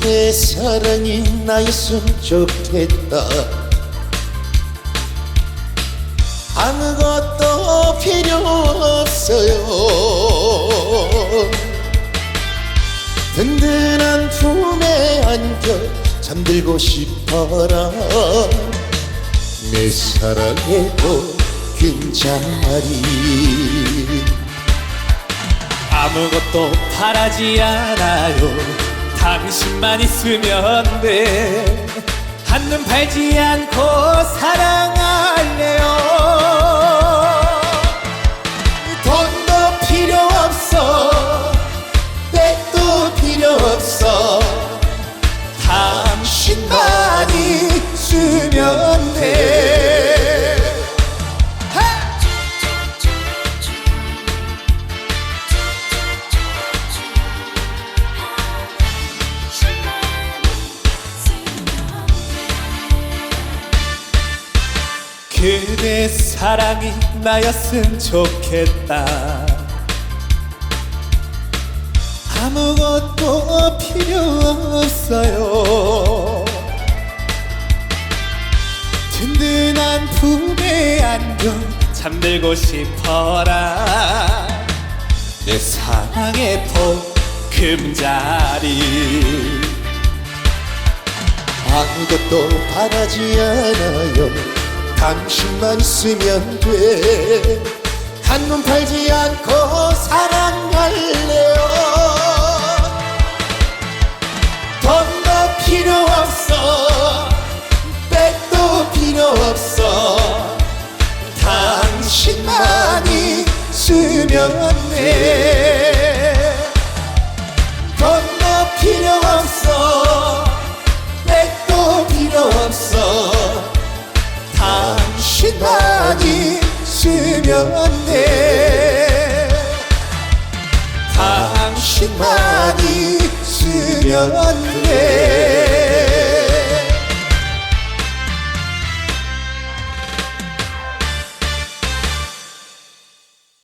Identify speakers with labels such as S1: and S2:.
S1: 그대 사랑이 나였으면 좋겠다. 아무것도 필요 없어요. 든든한 품에 안겨 잠들고 싶어라. 내 사랑에도 긴 자리.
S2: 아무것도 바라지 않아요 당신만 있으면 돼. 한눈 팔지 않고 사랑 그대 사랑이 나였으면 좋겠다. 아무것도 필요 없어요. 든든한 품에 안겨 잠들고 싶어라. 내 사랑의 보금자리.
S1: 아무것도 바라지 않아요 당신만 있으면 돼. 한눈 팔지 않고 사랑할래요. 돈도 필요 없어. 백도 필요 없어. 당신만 있으면 돼 당신만 있으면 돼